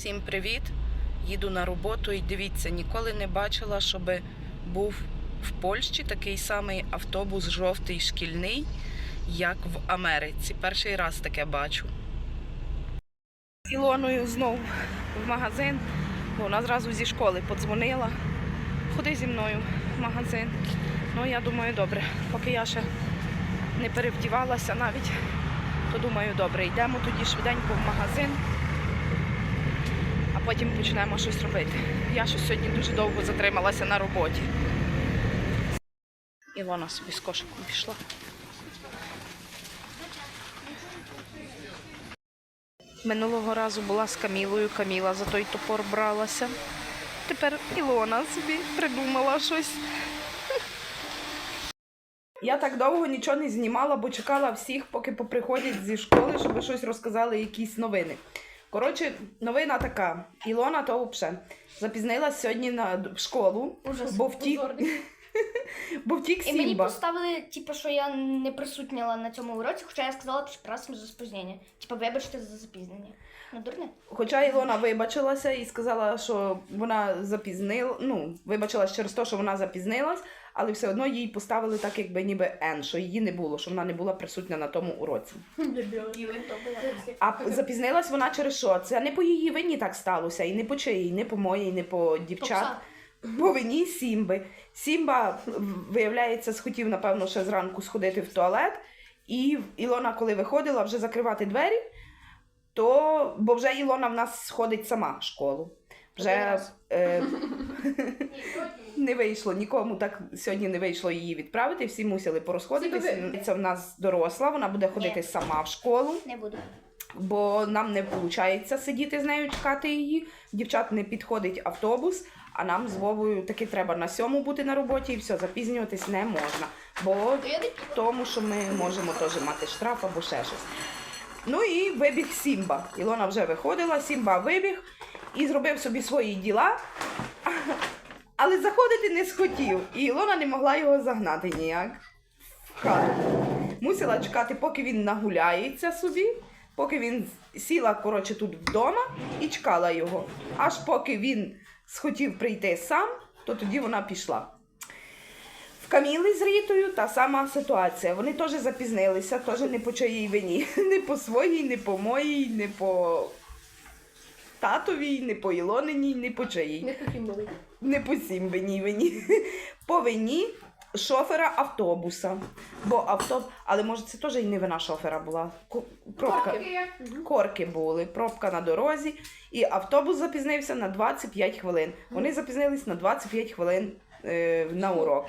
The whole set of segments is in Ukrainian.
Всім привіт! Їду на роботу і дивіться, ніколи не бачила, щоб був в Польщі такий самий автобус жовтий шкільний, як в Америці. Перший раз таке бачу. Ілоною знов в магазин, бо вона зразу зі школи подзвонила. Ходи зі мною в магазин. Ну, я думаю, добре. Поки я ще не перевдівалася навіть, то думаю, добре, йдемо тоді швиденько в магазин потім почнемо щось робити. Я щось сьогодні дуже довго затрималася на роботі. І вона собі з кошиком пішла. Минулого разу була з Камілою, Каміла за той топор бралася. Тепер Ілона собі придумала щось. Я так довго нічого не знімала, бо чекала всіх, поки поприходять зі школи, щоб щось розказали, якісь новини. Коротше, новина така. Ілона то взагалі запізнилась сьогодні на школу, Ужас. бо втік, позорний. бо втік І мені Сімба. поставили, типу, що я не присутніла на цьому уроці, хоча я сказала прекрасно за спізнення. Типу, вибачте за запізнення. Ну, дурне. Хоча Ілона вибачилася і сказала, що вона запізнила, ну, вибачилась через те, що вона запізнилась, але все одно їй поставили так, якби ніби Н, що її не було, що вона не була присутня на тому уроці. А запізнилась вона через що? Це не по її вині так сталося, і не по чиїй, не по моїй, не по дівчат. По вині Сімби. Сімба, виявляється, схотів, напевно, ще зранку сходити в туалет. І Ілона, коли виходила вже закривати двері, то бо вже Ілона в нас сходить сама в школу. Вже е, не вийшло нікому так сьогодні не вийшло її відправити. Всі мусили порозходитися. Це в нас доросла, вона буде ходити сама в школу Не буду. бо нам не виходить сидіти з нею, чекати її. Дівчат не підходить автобус, а нам з Вовою таки треба на сьому бути на роботі і все, запізнюватись не можна. Бо тому, що ми можемо теж мати штраф або ще щось. Ну і вибіг Сімба. Ілона вже виходила, Сімба вибіг і зробив собі свої діла, але заходити не схотів. І Ілона не могла його загнати ніяк. Мусила чекати, поки він нагуляється собі, поки він сіла коротше, тут вдома і чекала його. Аж поки він схотів прийти сам, то тоді вона пішла. В Каміли з Рітою та сама ситуація. Вони теж запізнилися, теж не по чиїй вині. Не по своїй, не по моїй, не по татовій, не по Ілониній, не по чиїй. Не по сімбиній вині. По вині шофера автобуса. Бо авто... Але може це теж і не вина шофера була. Ко- Пробка. Корки були, пробка на дорозі, і автобус запізнився на 25 хвилин. Вони запізнились на 25 хвилин е, на урок.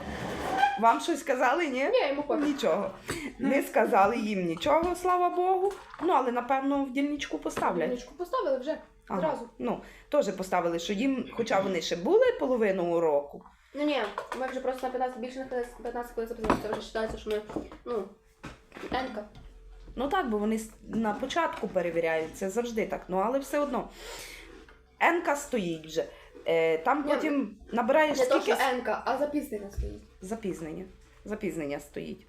Вам щось сказали, ні? Ні, йому пофіг. Нічого. Не сказали їм нічого, слава Богу. Ну, але напевно в дільничку поставлять. Дільничку поставили вже Ага. зразу. Ну, теж поставили, що їм, хоча вони ще були половину уроку. Ну ні, ми вже просто на 15, більше на 15 хвилин запізнилися. Це вже вважається, що ми, ну, енка. Ну так, бо вони на початку перевіряють, це завжди так. Ну, але все одно. Енка стоїть вже. Е, там Ні, потім набираєш Не то, скільки що енка, а запізнення стоїть. запізнення. Запізнення стоїть.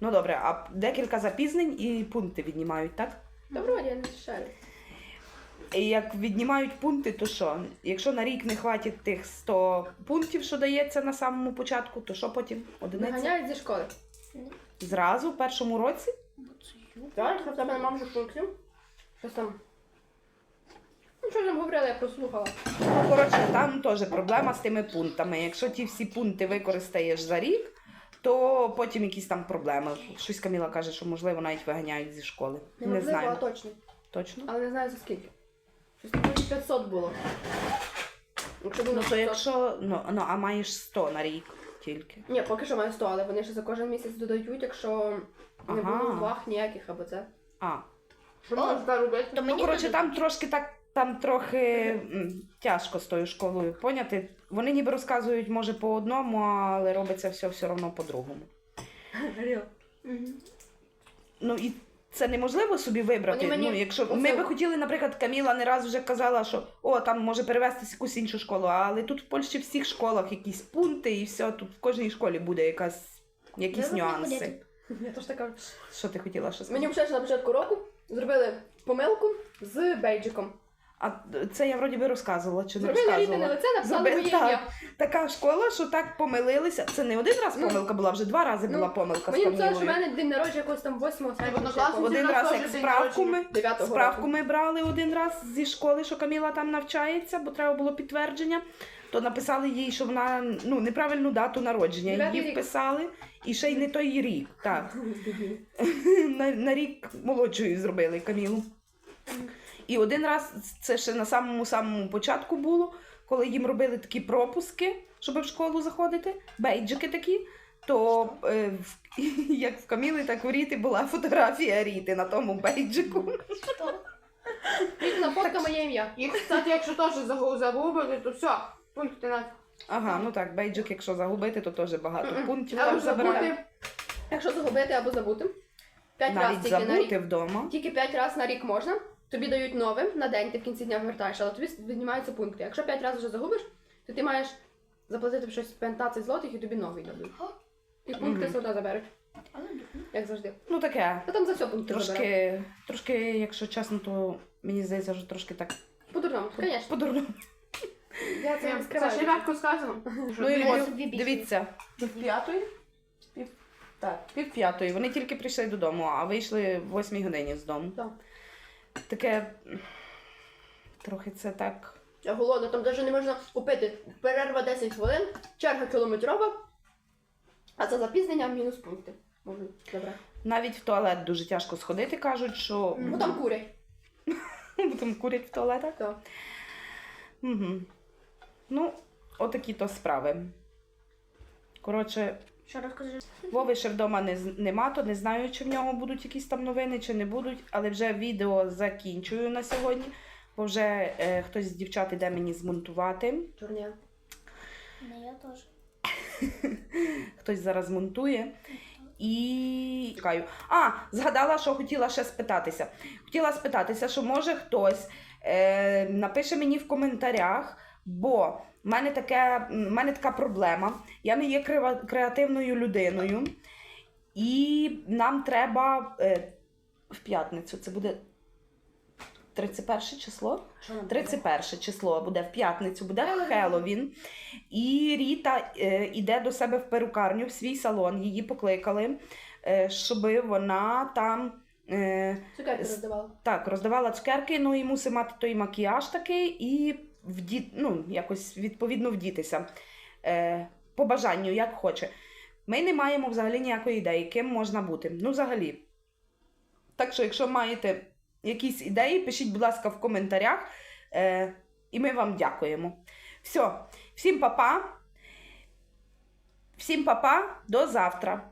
Ну добре, а декілька запізнень і пункти віднімають, так? Доброго дня, не шарю. І як віднімають пункти, то що? Якщо на рік не хватить тих 100 пунктів, що дається на самому початку, то що потім? Одиниця? Наганяють зі школи. Зразу в першому році? Так, в тебе нема вже пунктів. Щось там. Ну, що ж там говорили, я прослухала. Ну, коротше, там теж проблема з тими пунктами. Якщо ті всі пункти використаєш за рік, то потім якісь там проблеми. Щось Каміла каже, що можливо навіть виганяють зі школи. Не Неможливо, а знаю. точно. Точно? Але не знаю за скільки. Щось таке 500 було. Якщо було Ну то 500. якщо. Ну, ну а маєш 100 на рік тільки. Ні, поки що маю 100, але вони ще за кожен місяць додають, якщо не Ага. було благ ніяких або це. А. Що можна робити? То Ну, мені коротше, там трошки так. Там трохи м, тяжко з тою школою поняти. Вони ніби розказують, може, по одному, але робиться все все одно по-другому. Ну і це неможливо собі вибрати. Вони мені Ну, якщо оце- ми би хотіли, наприклад, Каміла не раз вже казала, що о, там може перевестись в якусь іншу школу, але тут в Польщі в всіх школах якісь пункти, і все, тут в кожній школі буде якась, якісь Треба нюанси. ходити. Я теж така. Що ти хотіла що Мені сказати? вже на початку року зробили помилку з бейджиком. А це я вроді би розказувала чи не Зробили рідне розказувала. лице, написали Зробили- моє так. ім'я. Така школа, що так помилилися. Це не один раз Ну, помилка була, вже два рази ну, була помилка Мені з написали, що в мене день народження якогось там 8 серпня. Один раз як справку ми, 9 справку ми брали один раз зі школи, що Каміла там навчається, бо треба було підтвердження. То написали їй, що вона ну, неправильну дату народження. Дев'ятий Її рік. вписали, і ще й не той рік. Так. на, на рік молодшою зробили Камілу. І один раз, це ще на самому самому початку було, коли їм робили такі пропуски, щоб в школу заходити, бейджики такі. То е, в- як в Каміли, так в Ріти була фотографія Ріти на тому бейджику. Рідна фотка моє ім'я. Їх, кстати, якщо теж загу- загубили, то все, пункти на Ага, ну так, бейджик, якщо загубити, то теж багато пунктів там забирає. Якщо загубити або забути, 5 разів тільки на рік. вдома. Тільки 5 разів на рік можна. Тобі дають новим на день, ти в кінці дня вертаєш, але тобі віднімаються пункти. Якщо 5 разів вже загубиш, то ти маєш заплатити щось 15 злотих і тобі новий дадуть. І пункти Мгм. сюди заберуть, як завжди. Ну таке. Та там за все пункти заберуть. Трошки, трошки, якщо чесно, то мені здається, що трошки так По-дурному, звісно. по-дурному. Я це не Це скриваю. ще легко сказано. Ну і от, собі більше. дивіться, пів п'ятої. Пів, так, пів п'ятої. Вони тільки прийшли додому, а вийшли в восьмій годині з дому. Так. Таке трохи це так. Я голодна, там навіть не можна купити. Перерва 10 хвилин, черга кілометрова, а за запізнення мінус пункти. Можна забрати. Навіть в туалет дуже тяжко сходити, кажуть, що Ну там курять. Бо там курять в туалетах. Так. Угу. Ну, отакі то справи. Коротше, Що розкажеш? Вови ще вдома не, нема, то не знаю, чи в нього будуть якісь там новини, чи не будуть, але вже відео закінчую на сьогодні, бо вже е, хтось з дівчат іде мені змонтувати. Чорня. Не, я теж. Хтось зараз монтує. І чекаю. А, згадала, що хотіла ще спитатися. Хотіла спитатися, що може хтось е, напише мені в коментарях, бо в мене, таке, в мене така проблема. Я не є креативною людиною, і нам треба е, в п'ятницю. Це буде 31 число? 31 число буде в п'ятницю, буде Хеллоуін. І Ріта е, іде до себе в перукарню, в свій салон. Її покликали, е, щоб вона там е, Цукерки роздавала. так роздавала цукерки, ну і мусить мати той макіяж такий і вді... ну, якось відповідно вдітися. Е, по бажанню, як хоче. Ми не маємо взагалі ніякої ідеї, ким можна бути. Ну, взагалі. Так що, якщо маєте якісь ідеї, пишіть, будь ласка, в коментарях. Е, і ми вам дякуємо. Все, всім па-па. Всім па-па, до завтра.